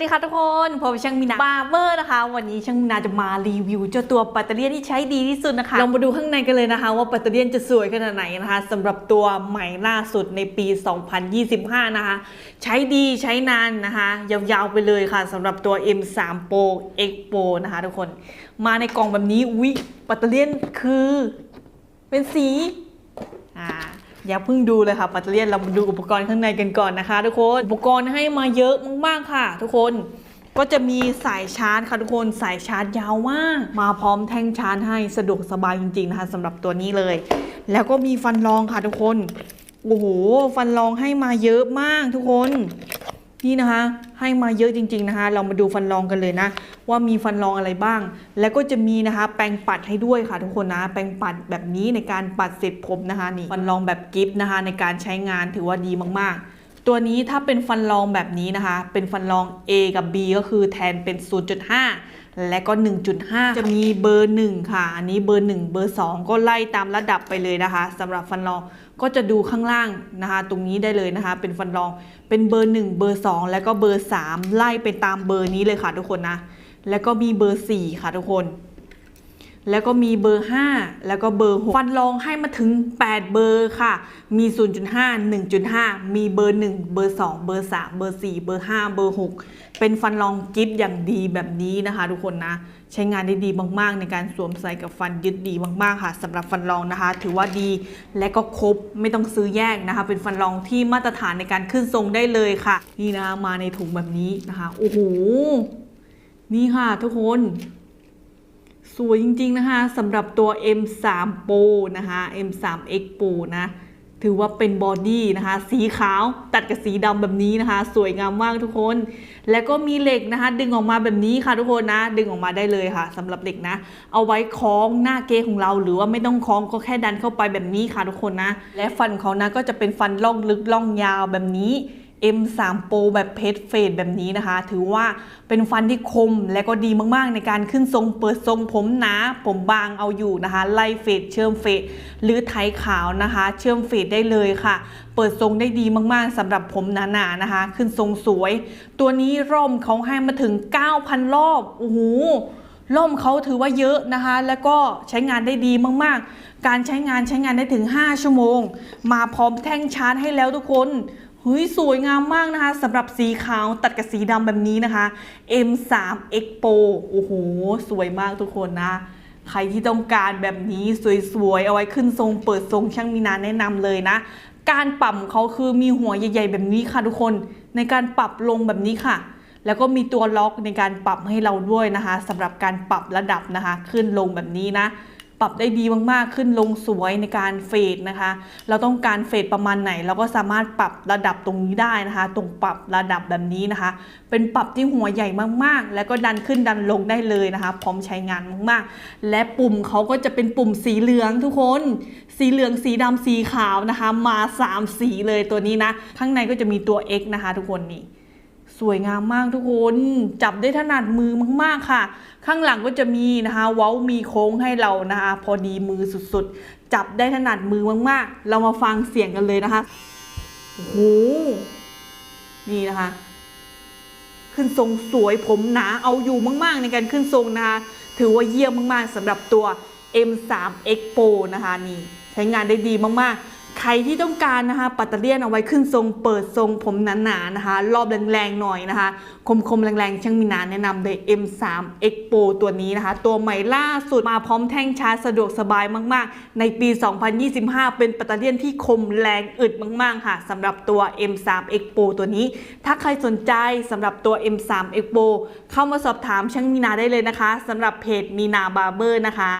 สวัสดีค่ะทุกคนผมช่างมินาบาร์เบอร์นะคะ วันนี้ช่างมินาจะมารีวิวเจ้าตัวแบตเตอรี่ที่ใช้ดีที่สุดนะคะลองมาดูข้างในกันเลยนะคะ ว่าแบตเตอรี่จะสวยขนาดไหนนะคะสำหรับตัวใหม่ล่าสุดในปี 2025 นะคะ ใช้ดีใช้นานนะคะ ยาวๆไปเลยค่ะสำหรับตัว M3 Pro X Pro นะคะทุกคน มาในกล่องแบบนี้อุ๊ยแบตเตอรี่คือ เป็นสีอ่า อย่าเพิ่งดูเลยค่ะปัตเตอร์เลียนเรามาดูอุปกรณ์ข้างในกันก่อนนะคะ ทุกคนอุปกรณ์ให้มาเยอะมากๆค่ะ ทุกคนก็จะมีสายชาร์จค่ะทุกคนสายชาร์จยาวมากมาพร้อมแท่งชาร์จให้สะดวกสบายจริงๆนะคะสำหรับตัวนี้เลย แล้วก็มีฟันรองค่ะทุกคนโอ้โหฟันรองให้มาเยอะมากทุกคน นี่นะคะ ให้มาเยอะจริง ๆนะคะ เรามาดูฟันรองกันเลยนะ ว่ามีฟันรองอะไรบ้าง แล้วก็จะมีนะคะแปรงปัดให้ด้วยค่ะทุกคนนะ แปรงปัดแบบนี้ในการปัดเสร็จผมนะคะนี่ฟันรองแบบกิฟต์นะคะ ในการใช้งานถือว่าดีมากๆตัวนี้ถ้าเป็นฟันรองแบบนี้นะคะ เป็นฟันรอง A กับ B ก็คือแทนเป็น 0.5 และก็ 1.5 จะมีเบอร์ 1 ค่ะ อันนี้เบอร์ 1 เบอร์ 2 ก็ไล่ตามระดับไปเลยนะคะสำหรับฟันรองก็จะดูข้างล่างนะคะ ตรงนี้ได้เลยนะคะ เป็นฟันรองเป็นเบอร์ 1 เบอร์ 2 แล้วก็เบอร์ 3 ไล่ไปตามเบอร์นี้เลยค่ะทุกคนนะ แล้วก็มีเบอร์ 4 ค่ะทุกคน แล้วก็มีเบอร์ 5 แล้วก็เบอร์ 6 ฟันรองให้มาถึง 8 เบอร์ค่ะ มี 0.5 1.5 มีเบอร์ 1 เบอร์ 2 เบอร์ 3 เบอร์ 4 เบอร์ 5 เบอร์ 6 เป็นฟันรองกิฟต์อย่างดีแบบนี้นะคะทุกคนนะ ใช้งานได้ดีมากๆ ในการสวมใส่กับฟันยึดดีมากๆค่ะสำหรับฟันรองนะคะ ถือว่าดีและก็ครบไม่ต้องซื้อแยกนะคะ เป็นฟันรองที่มาตรฐานในการขึ้นทรงได้เลยค่ะ นี่นะคะมาในถุงแบบนี้นะคะโอ้โห นี่ค่ะทุกคน สวยจริง ๆ นะคะสำหรับตัว M3 Pro นะคะ M3X Pro นะถือว่าเป็นบอดี้นะคะ สีขาวตัดกับสีดำแบบนี้นะคะ สวยงามมากทุกคน แล้วก็มีเหล็กนะคะ ดึงออกมาแบบนี้ค่ะทุกคนนะ ดึงออกมาได้เลยค่ะสำหรับเหล็กนะ เอาไว้คล้องหน้าเกยของเรา หรือว่าไม่ต้องคล้องก็แค่ดันเข้าไปแบบนี้ค่ะทุกคนนะ และฟันเขานะก็จะเป็นฟันล่องลึกล่องยาวแบบนี้ M3 Pro แบบเพชรเฟดแบบนี้นะคะ ถือว่าเป็นฟันที่คมและก็ดีมากๆ ในการขึ้นทรงเปิดทรงผมหนาผมบางเอาอยู่นะคะ ไล่เฟดเชื่อมเฟดหรือไถขาวนะคะ เชื่อมเฟดได้เลยค่ะ เปิดทรงได้ดีมากๆสำหรับผมหนาๆนะคะ ขึ้นทรงสวย ตัวนี้ร่มเขาให้มาถึง 9,000 รอบโอ้โหล่มเขาถือว่าเยอะนะคะ แล้วก็ใช้งานได้ดีมากๆ การใช้งานใช้งานได้ถึง 5 ชั่วโมง มาพร้อมแท่งชาร์จให้แล้วทุกคน เฮ้ยสวยงามมากนะคะสำหรับสีขาวตัดกับสีดำแบบนี้นะคะ M3 Expo โอ้โห สวยมากทุกคนนะ ใครที่ต้องการแบบนี้สวยๆ เอาไว้ขึ้นทรงเปิดทรงช่างมีนาแนะนำเลยนะ การปรับของเขาคือมีหัวใหญ่ ๆ แบบนี้ค่ะทุกคน ในการปรับลงแบบนี้ค่ะ แล้วก็มีตัวล็อกในการปรับให้เราด้วยนะคะสำหรับการปรับระดับนะคะ ขึ้นลงแบบนี้นะ ปรับได้ดีมากๆ ขึ้นลงสวยในการเฟดนะคะ เราต้องการเฟดประมาณไหน เราก็สามารถปรับระดับตรงนี้ได้นะคะ ตรงปรับระดับแบบนี้นะคะ เป็นปรับที่หัวใหญ่มากๆ แล้วก็ดันขึ้นดันลงได้เลยนะคะ พร้อมใช้งานมากๆ และปุ่มเขาก็จะเป็นปุ่มสีเหลืองทุกคน สีเหลืองสีดำสีขาวนะคะ มา 3 สีเลยตัวนี้นะ ข้างในก็จะมีตัว X นะคะ ทุกคนนี่ สวยงามมากทุกคนจับได้ถนัดมือมากๆค่ะ ข้างหลังก็จะมีนะคะเว้ามีโค้งให้เรานะคะพอดีมือสุดๆ จับได้ถนัดมือมากๆ เรามาฟังเสียงกันเลยนะคะโอ้โหนี่นะคะ ขึ้นทรงสวยผมหนาเอาอยู่มากๆ ในการขึ้นทรงนะคะถือว่าเยี่ยมมากๆสำหรับตัว M3 X Pro นะคะนี่ใช้งานได้ดีมากๆ ใครที่ต้องการนะคะ ปัตเตอร์เลียนเอาไว้ขึ้นทรงเปิดทรงผมหนาๆนะคะ รอบแรงๆหน่อยนะคะ คมๆแรงๆช่างมีนาแนะนำเลย M3 Expo ตัวนี้นะคะ ตัวใหม่ล่าสุดมาพร้อมแท่งชาร์จสะดวกสบายมากๆ ในปี 2025 เป็นปัตเตอร์เลียนที่คมแรงอึดมากๆค่ะสำหรับตัว M3 Expo ตัวนี้ ถ้าใครสนใจสำหรับตัว M3 Expo เข้ามาสอบถามช่างมีนาได้เลยนะคะสำหรับเพจมีนาบาร์เบอร์นะคะ